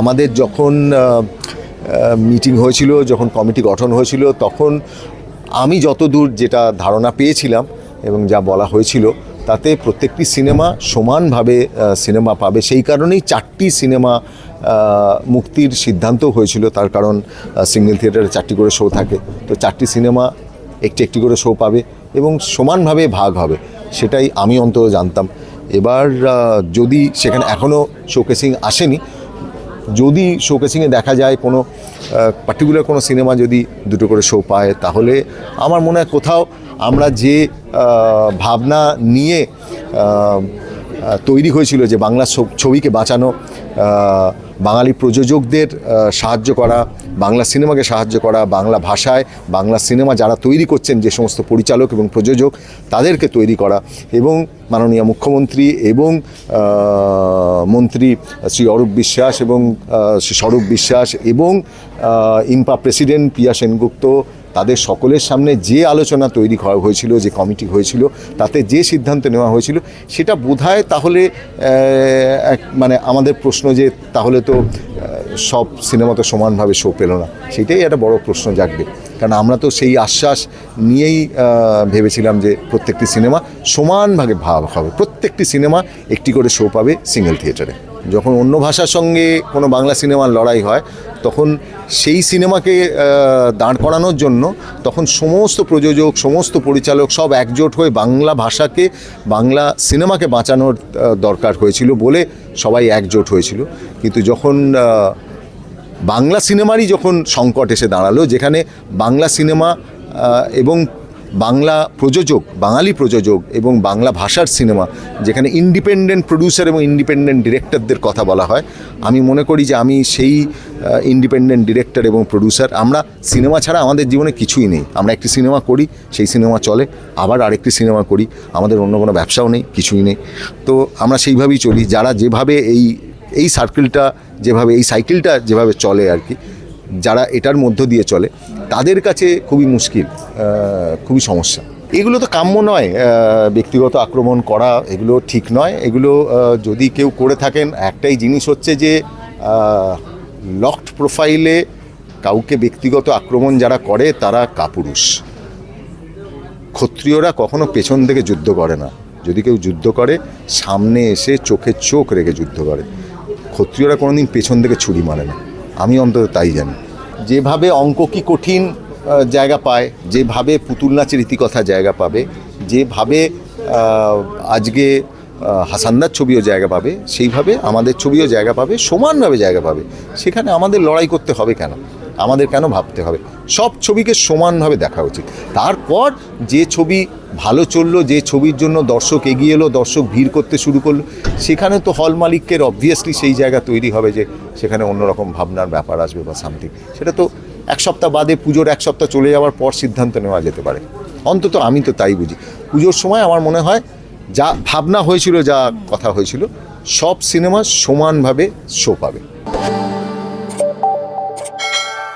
আমাদের যখন মিটিং হয়েছিল, যখন কমিটি গঠন হয়েছিল, তখন আমি যতদূর যেটা ধারণা পেয়েছিলাম এবং যা বলা হয়েছিল, তাতে প্রত্যেকটি সিনেমা সমানভাবে সিনেমা পাবে। সেই কারণেই চারটি সিনেমা মুক্তির সিদ্ধান্ত হয়েছিল। তার কারণ সিঙ্গেল থিয়েটারে চারটি করে শো থাকে। তো চারটি সিনেমা একটি একটি করে শো পাবে এবং সমানভাবে ভাগ হবে। সেটাই আমি অন্তত জানতাম। এবার যদি সেখানে এখনও শোকেসিং আসেনি যদি শোকেসিংয়ে দেখা যায় কোনো পার্টিকুলার কোনো সিনেমা যদি দুটো করে শো পায়, তাহলে আমার মনে হয় কোথাও আমরা যে ভাবনা নিয়ে তৈরি হয়েছিল যে বাংলা ছবিকে বাঁচানো বাঙালি প্রযোজকদের সাহায্য করা, বাংলা সিনেমাকে সাহায্য করা, বাংলা ভাষায়, বাংলা সিনেমা যারা তৈরি করছেন, যে সমস্ত পরিচালক এবং প্রযোজক, তাদেরকে তৈরি করা এবং মাননীয় মুখ্যমন্ত্রী এবং মন্ত্রী শ্রী অরূপ বিশ্বাস এবং শ্রী স্বরূপ বিশ্বাস এবং ইম্পা প্রেসিডেন্ট পিয়া সেনগুপ্ত তাদের সকলের সামনে যে আলোচনা তৈরি করা হয়েছিল, যে কমিটি হয়েছিল, তাতে যে সিদ্ধান্ত নেওয়া হয়েছিল, সেটা বোধহয় তাহলে মানে আমাদের প্রশ্ন যে তাহলে তো সব সিনেমা তো সমানভাবে শো পেল না। সেটাই একটা বড় প্রশ্ন জাগবে। কারণ আমরা তো সেই আশ্বাস নিয়েই ভেবেছিলাম যে প্রত্যেকটি সিনেমা সমানভাবে ভাব হবে। প্রত্যেকটি সিনেমা একটি করে শো পাবে সিঙ্গেল থিয়েটারে যখন অন্য ভাষার সঙ্গে কোনো বাংলা সিনেমার লড়াই হয়, তখন সেই সিনেমাকে দাঁড় করানোর জন্য তখন সমস্ত প্রযোজক, সমস্ত পরিচালক সব একজোট হয়ে বাংলা ভাষাকে, বাংলা সিনেমাকে বাঁচানোর দরকার হয়েছিল বলে সবাই একজোট হয়েছিল। কিন্তু যখন বাংলা সিনেমারই যখন সংকট এসে দাঁড়াল, যেখানে বাংলা সিনেমা এবং বাংলা প্রযোজক, বাঙালি প্রযোজক এবং বাংলা ভাষার সিনেমা, যেখানে ইন্ডিপেন্ডেন্ট প্রডিউসার এবং ইন্ডিপেন্ডেন্ট ডিরেক্টরদের কথা বলা হয়, আমি মনে করি যে আমি সেই ইন্ডিপেন্ডেন্ট ডিরেক্টর এবং প্রডিউসার আমরা সিনেমা ছাড়া আমাদের জীবনে কিছুই নেই। আমরা একটি সিনেমা করি, সেই সিনেমা চলে, আবার আরেকটি সিনেমা করি, আমাদের অন্য কোনো ব্যবসাও নেই, কিছুই নেই। তো আমরা সেইভাবেই চলি, যারা যেভাবে এই এই সার্কেলটা যেভাবে, এই সাইকেলটা যেভাবে চলে আর কি যারা এটার মধ্য দিয়ে চলে, তাদের কাছে খুবই মুশকিল খুবই সমস্যা। এগুলো তো কাম্য নয় ব্যক্তিগত আক্রমণ করা, এগুলো ঠিক নয়। এগুলো যদি কেউ করে থাকেন, একটাই জিনিস হচ্ছে যে লকড প্রোফাইলে কাউকে ব্যক্তিগত আক্রমণ যারা করে, তারা কাপুরুষ। ক্ষত্রিয়রা কখনো পেছন থেকে যুদ্ধ করে না। যদি কেউ যুদ্ধ করে, সামনে এসে চোখে চোখ রেখে যুদ্ধ করে। ক্ষত্রিয়রা কোনোদিন পেছন থেকে ছুরি মারে না। আমি অন্তত তাই জানি। যেভাবে অঙ্ক কি কঠিন জায়গা পায়, যেভাবে পুতুল নাচের ইতিকথা জায়গা পাবে, যেভাবে আজকে হাসানদার ছবিও জায়গা পাবে, সেইভাবে আমাদের ছবিও জায়গা পাবে, সমানভাবে জায়গা পাবে। সেখানে আমাদের লড়াই করতে হবে কেন? আমাদের কেন ভাবতে হবে? সব ছবিকে সমানভাবে দেখা উচিত। তারপর যে ছবি ভালো চলল, যে ছবির জন্য দর্শক এগিয়ে এলো, দর্শক ভিড় করতে শুরু করল, সেখানে তো হল মালিকের অবভিয়াসলি সেই জায়গা তৈরি হবে যে সেখানে অন্যরকম ভাবনার ব্যাপার আসবে বা সামথিং সেটা তো এক সপ্তাহ বাদে, পুজোর এক সপ্তাহ চলে যাওয়ার পর সিদ্ধান্ত নেওয়া যেতে পারে। অন্তত আমি তো তাই বুঝি। পুজোর সময় আমার মনে হয় যা ভাবনা হয়েছিল, যা কথা হয়েছিল, সব সিনেমা সমানভাবে শো পাবে।